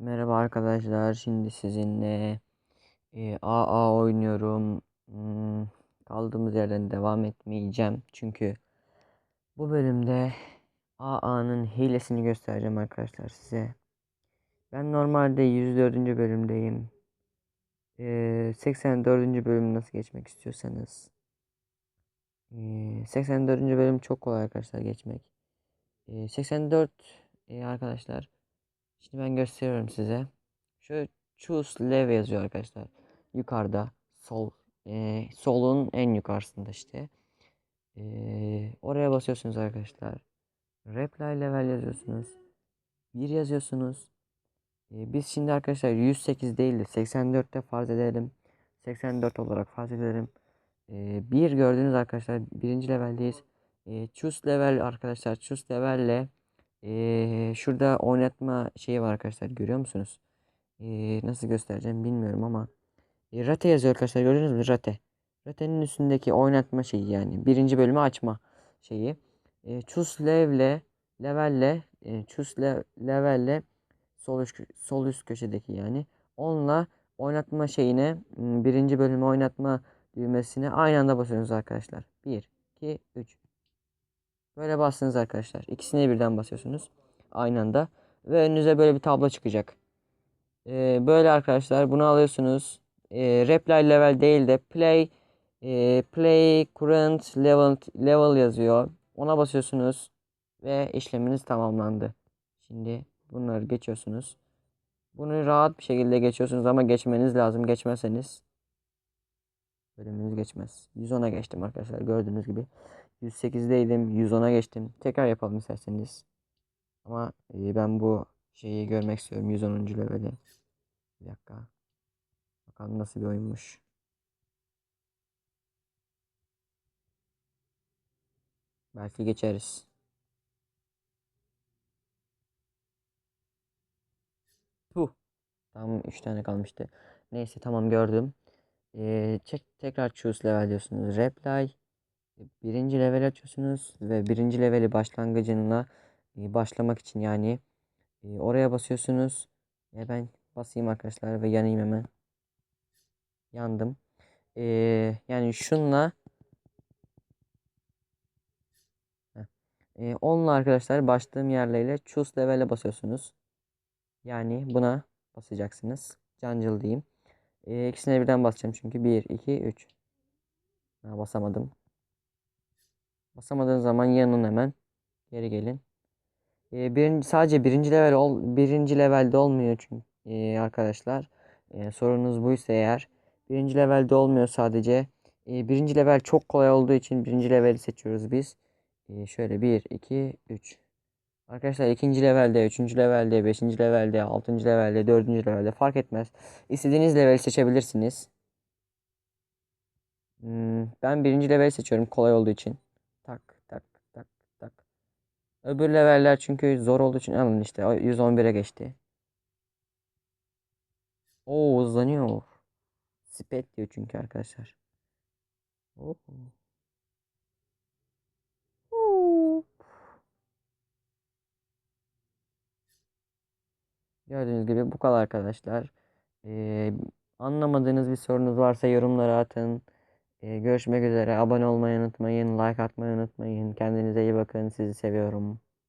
Merhaba arkadaşlar. Şimdi sizinle e, AA oynuyorum. Hmm, kaldığımız yerden devam etmeyeceğim. Çünkü bu bölümde AA'nın hilesini göstereceğim arkadaşlar size. Ben normalde 104. bölümdeyim. E, 84. bölüm nasıl geçmek istiyorsanız. E, 84. bölüm çok kolay arkadaşlar geçmek. E, 84 e, arkadaşlar. Şimdi ben gösteriyorum size. Şöyle choose level yazıyor arkadaşlar. Yukarıda sol e, solun en yukarısında işte. E, oraya basıyorsunuz arkadaşlar. Reply level yazıyorsunuz. 1 yazıyorsunuz. E, biz şimdi arkadaşlar 108 değil de 84'te farz edelim. 84 olarak farz edelim. E, 1 gördüğünüz arkadaşlar birinci leveldeyiz. E, choose level arkadaşlar choose level ile ee, şurada oynatma şeyi var arkadaşlar görüyor musunuz? Ee, nasıl göstereceğim bilmiyorum ama e, rate yazıyor arkadaşlar gördünüz mü rate. Rate'nin üstündeki oynatma şeyi yani birinci bölümü açma şeyi. E, choose level'le levelle e, choose le, levelle sol üst, sol üst köşedeki yani onunla oynatma şeyine birinci bölümü oynatma düğmesine aynı anda basıyorsunuz arkadaşlar. 1 2 3 Böyle bastınız arkadaşlar. İkisine birden basıyorsunuz. Aynı anda. Ve önünüze böyle bir tablo çıkacak. Ee, böyle arkadaşlar bunu alıyorsunuz. Ee, reply level değil de play e, play current level level yazıyor. Ona basıyorsunuz ve işleminiz tamamlandı. Şimdi bunları geçiyorsunuz. Bunu rahat bir şekilde geçiyorsunuz ama geçmeniz lazım. Geçmezseniz bölümünüz geçmez. 110'a geçtim arkadaşlar gördüğünüz gibi. 108'deydim. 110'a geçtim. Tekrar yapalım isterseniz. Ama e, ben bu şeyi görmek istiyorum. 110. leveli. Bir dakika. Bakalım nasıl bir oyunmuş. Belki geçeriz. Puh. Tam 3 tane kalmıştı. Neyse tamam gördüm. Ee, tekrar choose level diyorsunuz. Reply birinci level açıyorsunuz ve birinci leveli başlangıcına e, başlamak için yani e, oraya basıyorsunuz. E, ben basayım arkadaşlar ve yanayım hemen. Yandım. E, yani şunla e, onunla arkadaşlar başladığım yerlerle choose level'e basıyorsunuz. Yani buna basacaksınız. Cancıl diyeyim. E, ikisine birden basacağım çünkü 1, 2, 3. Ha, basamadım. Basamadığın zaman yanın hemen. Geri gelin. Ee, birinci, sadece birinci level ol, birinci levelde olmuyor çünkü e, arkadaşlar. E, sorunuz buysa eğer. Birinci levelde olmuyor sadece. E, birinci level çok kolay olduğu için birinci leveli seçiyoruz biz. E, şöyle 1, 2, 3. Arkadaşlar ikinci levelde, üçüncü levelde, beşinci levelde, altıncı levelde, dördüncü levelde fark etmez. İstediğiniz leveli seçebilirsiniz. Hmm, ben birinci leveli seçiyorum kolay olduğu için. Öbür leveller çünkü zor olduğu için alın işte 111'e geçti. Oo hızlanıyor. Speed diyor çünkü arkadaşlar. Oo. Gördüğünüz gibi bu kadar arkadaşlar. Ee, anlamadığınız bir sorunuz varsa yorumlara atın. Ee, görüşmek üzere. Abone olmayı unutmayın. Like atmayı unutmayın. Kendinize iyi bakın. Sizi seviyorum.